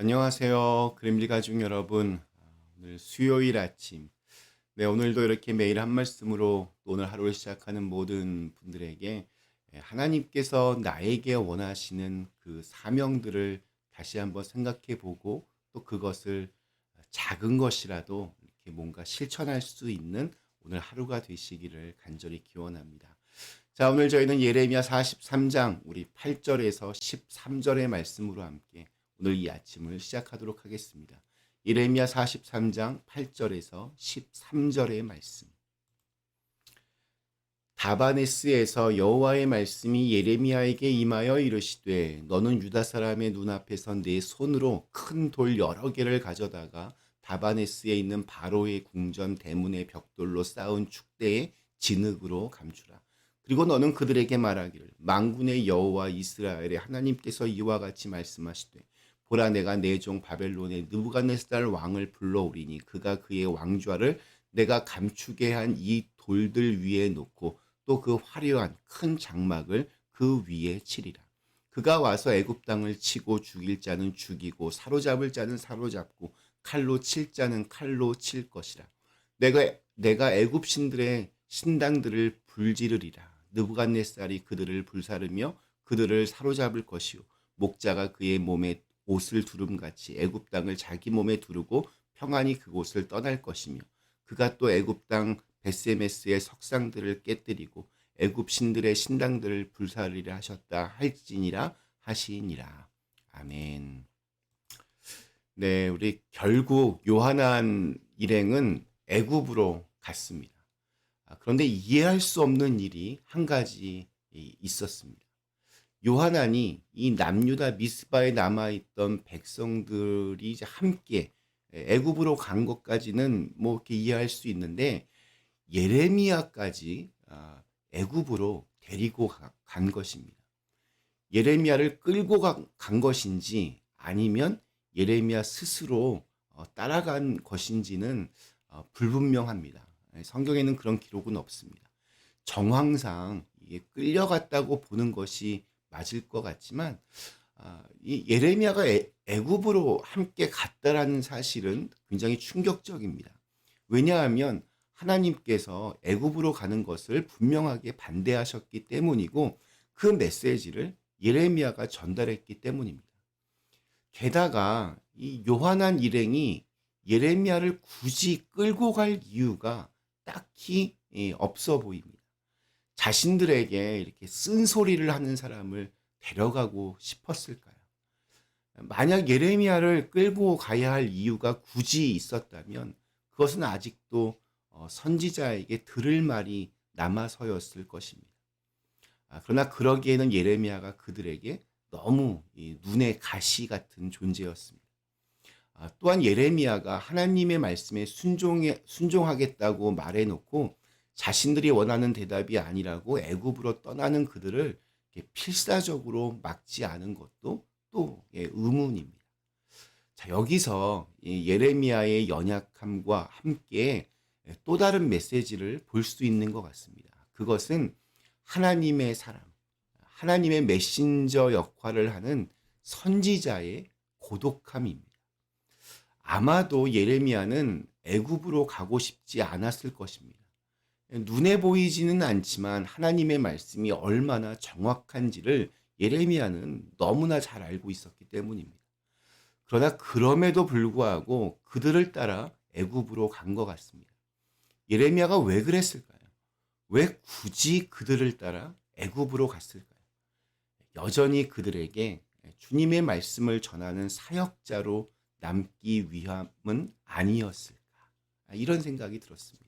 안녕하세요. 그림리 가족 여러분. 오늘 수요일 아침. 네, 오늘도 이렇게 매일 한 말씀으로 오늘 하루를 시작하는 모든 분들에게 예, 하나님께서 나에게 원하시는 그 사명들을 다시 한번 생각해 보고 또 그것을 작은 것이라도 이렇게 뭔가 실천할 수 있는 오늘 하루가 되시기를 간절히 기원합니다. 자, 오늘 저희는 예레미야 43장 우리 8절에서 13절의 말씀으로 함께 오늘 이 아침을 시작하도록 하겠습니다. 예레미야 43장 8절에서 13절의 말씀. 다바네스에서 여호와의 말씀이 예레미야에게 임하여 이르시되 너는 유다 사람의 눈앞에서 내 손으로 큰 돌 여러 개를 가져다가 다바네스에 있는 바로의 궁전 대문의 벽돌로 쌓은 축대의 진흙으로 감추라. 그리고 너는 그들에게 말하기를 망군의 여호와 이스라엘의 하나님께서 이와 같이 말씀하시되 보라 내가 내 종 바벨론의 느부갓네살 왕을 불러오리니 그가 그의 왕좌를 내가 감추게 한 이 돌들 위에 놓고 또 그 화려한 큰 장막을 그 위에 치리라. 그가 와서 애굽 땅을 치고 죽일 자는 죽이고 사로잡을 자는 사로잡고 칼로 칠 자는 칼로 칠 것이라. 내가 내가 애굽 신들의 신당들을 불지르리라. 느부갓네살이 그들을 불사르며 그들을 사로잡을 것이요 목자가 그의 몸에 옷을 두름같이 애굽 땅을 자기 몸에 두르고 평안히 그곳을 떠날 것이며 그가 또 애굽 땅 베세메스의 석상들을 깨뜨리고 애굽 신들의 신당들을 불사르리라 하셨다 할지니라 하시니라 아멘. 네, 우리 결국 요한한 일행은 애굽으로 갔습니다. 아, 그런데 이해할 수 없는 일이 한 가지 있었습니다. 요하난이 이 남유다 미스바에 남아 있던 백성들이 이제 함께 애굽으로 간 것까지는 뭐 이렇게 이해할 수 있는데 예레미야까지 아, 애굽으로 데리고 간 것입니다. 예레미야를 끌고 간 것인지 아니면 예레미야 스스로 어, 따라간 것인지는 어, 불분명합니다. 성경에는 그런 기록은 없습니다. 정황상 이게 끌려갔다고 보는 것이 맞을 것 같지만 아, 이 예레미야가 애, 애굽으로 함께 갔다라는 사실은 굉장히 충격적입니다. 왜냐하면 하나님께서 애굽으로 가는 것을 분명하게 반대하셨기 때문이고 그 메시지를 예레미야가 전달했기 때문입니다. 게다가 이 요한한 일행이 예레미야를 굳이 끌고 갈 이유가 딱히 예, 없어 보입니다. 자신들에게 이렇게 쓴소리를 하는 사람을 데려가고 싶었을까요? 만약 예레미야를 끌고 가야 할 이유가 굳이 있었다면 그것은 아직도 어, 선지자에게 들을 말이 남아서였을 것입니다. 아, 그러나 그러기에는 예레미야가 그들에게 너무 눈의 가시 같은 존재였습니다. 아, 또한 예레미야가 하나님의 말씀에 순종해, 순종하겠다고 말해놓고 자신들이 원하는 대답이 아니라고 애굽으로 떠나는 그들을 필사적으로 막지 않은 것도 또 예, 의문입니다. 자, 여기서 예레미야의 연약함과 함께 또 다른 메시지를 볼 수 있는 것 같습니다. 그것은 하나님의 사람, 하나님의 메신저 역할을 하는 선지자의 고독함입니다. 아마도 예레미야는 애굽으로 가고 싶지 않았을 것입니다. 눈에 보이지는 않지만 하나님의 말씀이 얼마나 정확한지를 예레미야는 너무나 잘 알고 있었기 때문입니다. 그러나 그럼에도 불구하고 그들을 따라 애굽으로 간 것 같습니다. 예레미야가 왜 그랬을까요? 왜 굳이 그들을 따라 애굽으로 갔을까요? 여전히 그들에게 주님의 말씀을 전하는 사역자로 남기 위함은 아니었을까? 이런 생각이 들었습니다.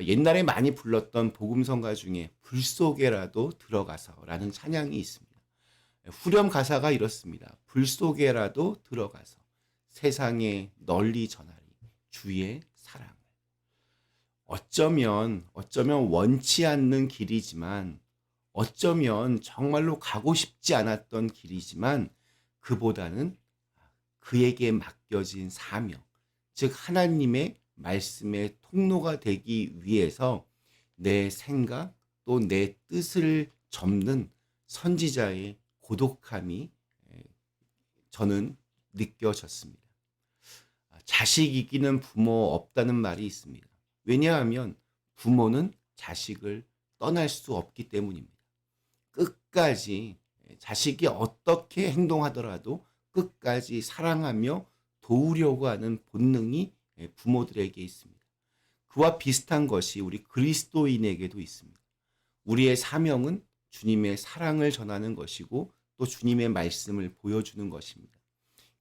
옛날에 많이 불렀던 복음성가 중에 불 속에라도 들어가서라는 찬양이 있습니다. 후렴 가사가 이렇습니다. 불 속에라도 들어가서 세상에 널리 전하리 주의 사랑을. 어쩌면 어쩌면 원치 않는 길이지만 어쩌면 정말로 가고 싶지 않았던 길이지만 그보다는 그에게 맡겨진 사명, 즉 하나님의 말씀의 통로가 되기 위해서 내 생각 또 내 뜻을 접는 선지자의 고독함이 저는 느껴졌습니다. 아, 자식 이기는 부모 없다는 말이 있습니다. 왜냐하면 부모는 자식을 떠날 수 없기 때문입니다. 끝까지 자식이 어떻게 행동하더라도 끝까지 사랑하며 도우려고 하는 본능이 부모들에게 있습니다. 그와 비슷한 것이 우리 그리스도인에게도 있습니다. 우리의 사명은 주님의 사랑을 전하는 것이고 또 주님의 말씀을 보여주는 것입니다.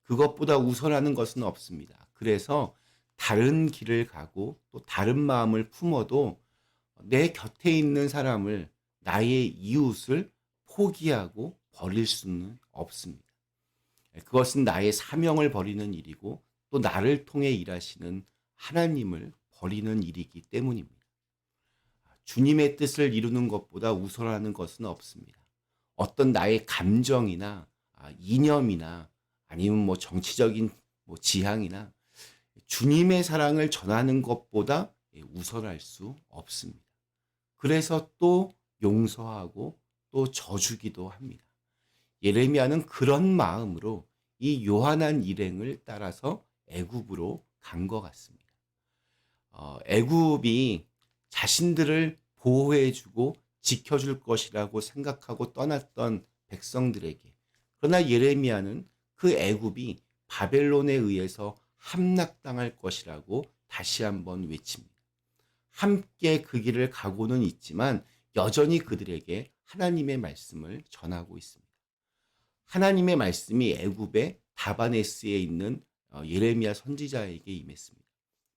그것보다 우선하는 것은 없습니다. 그래서 다른 길을 가고 또 다른 마음을 품어도 내 곁에 있는 사람을 나의 이웃을 포기하고 버릴 수는 없습니다. 그것은 나의 사명을 버리는 일이고 또 나를 통해 일하시는 하나님을 버리는 일이기 때문입니다. 주님의 뜻을 이루는 것보다 우선하는 것은 없습니다. 어떤 나의 감정이나 아, 이념이나 아니면 뭐 정치적인 뭐 지향이나 주님의 사랑을 전하는 것보다 우선할 수 없습니다. 그래서 또 용서하고 또 져주기도 합니다. 예레미야는 그런 마음으로 이 요한한 일행을 따라서 애굽으로 간 것 같습니다. 어, 애굽이 자신들을 보호해주고 지켜줄 것이라고 생각하고 떠났던 백성들에게 그러나 예레미야는 그 애굽이 바벨론에 의해서 함락당할 것이라고 다시 한번 외칩니다. 함께 그 길을 가고는 있지만 여전히 그들에게 하나님의 말씀을 전하고 있습니다. 하나님의 말씀이 애굽의 다바네스에 있는 어, 예레미야 선지자에게 임했습니다.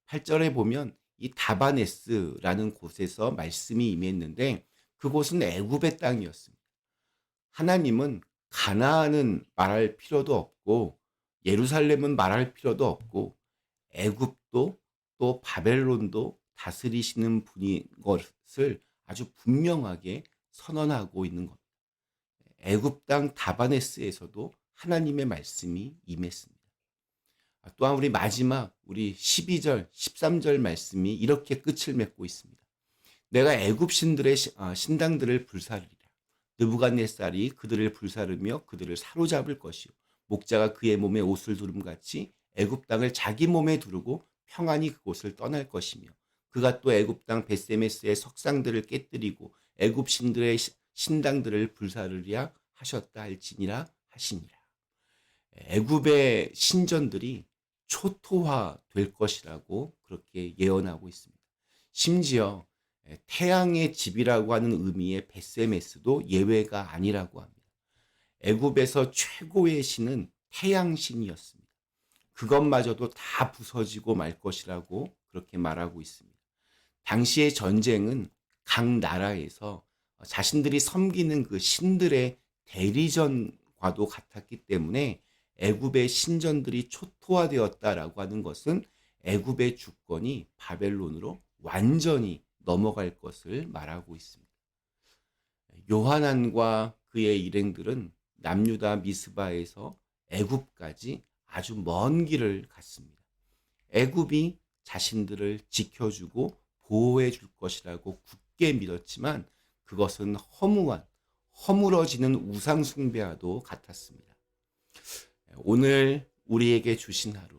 8절에 보면 이 다바네스라는 곳에서 말씀이 임했는데 그곳은 애굽의 땅이었습니다. 하나님은 가나안은 말할 필요도 없고 예루살렘은 말할 필요도 없고 애굽도 또 바벨론도 다스리시는 분인 것을 아주 분명하게 선언하고 있는 겁니다. 애굽 땅 다바네스에서도 하나님의 말씀이 임했습니다. 아, 또한 우리 마지막 우리 12절, 13절 말씀이 이렇게 끝을 맺고 있습니다. 내가 애굽 신들의 아, 신당들을 불사르리라. 느부갓네살이 그들을 불사르며 그들을 사로잡을 것이요 목자가 그의 몸에 옷을 두름 같이 애굽 땅을 자기 몸에 두르고 평안히 그곳을 떠날 것이며 그가 또 애굽 땅 베세메스의 석상들을 깨뜨리고 애굽 신들의 신당들을 불사르랴 하셨다 할지니라 하시니라. 애굽의 신전들이 초토화 될 것이라고 그렇게 예언하고 있습니다. 심지어 태양의 집이라고 하는 의미의 베세메스도 예외가 아니라고 합니다. 애굽에서 최고의 신은 태양신이었습니다. 그것마저도 다 부서지고 말 것이라고 그렇게 말하고 있습니다. 당시의 전쟁은 각 나라에서 자신들이 섬기는 그 신들의 대리전과도 같았기 때문에 애굽의 신전들이 초 토화되었다라고 하는 것은 애굽의 주권이 바벨론으로 완전히 넘어갈 것을 말하고 있습니다. 요하난과 그의 일행들은 남유다 미스바에서 애굽까지 아주 먼 길을 갔습니다. 애굽이 자신들을 지켜주고 보호해 줄 것이라고 굳게 믿었지만 그것은 허무한 허물어지는 우상 숭배와도 같았습니다. 오늘 우리에게 주신 하루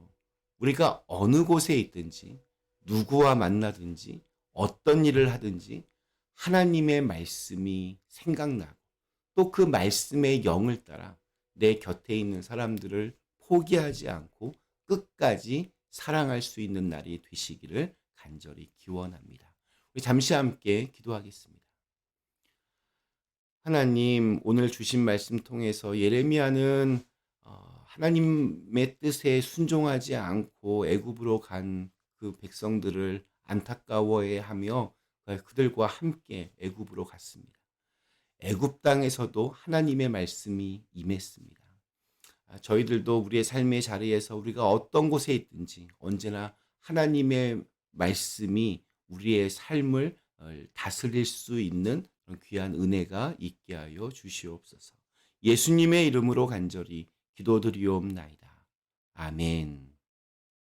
우리가 어느 곳에 있든지 누구와 만나든지 어떤 일을 하든지 하나님의 말씀이 생각나고 또 그 말씀의 영을 따라 내 곁에 있는 사람들을 포기하지 않고 끝까지 사랑할 수 있는 날이 되시기를 간절히 기원합니다. 우리 잠시 함께 기도하겠습니다. 하나님, 오늘 주신 말씀 통해서 예레미야는 어, 하나님의 뜻에 순종하지 않고 애굽으로 간 그 백성들을 안타까워해하며 그들과 함께 애굽으로 갔습니다. 애굽 땅에서도 하나님의 말씀이 임했습니다. 아, 저희들도 우리의 삶의 자리에서 우리가 어떤 곳에 있든지 언제나 하나님의 말씀이 우리의 삶을 어, 다스릴 수 있는 귀한 은혜가 있게 하여 주시옵소서. 예수님의 이름으로 간절히 기도드리옵나이다. 아멘.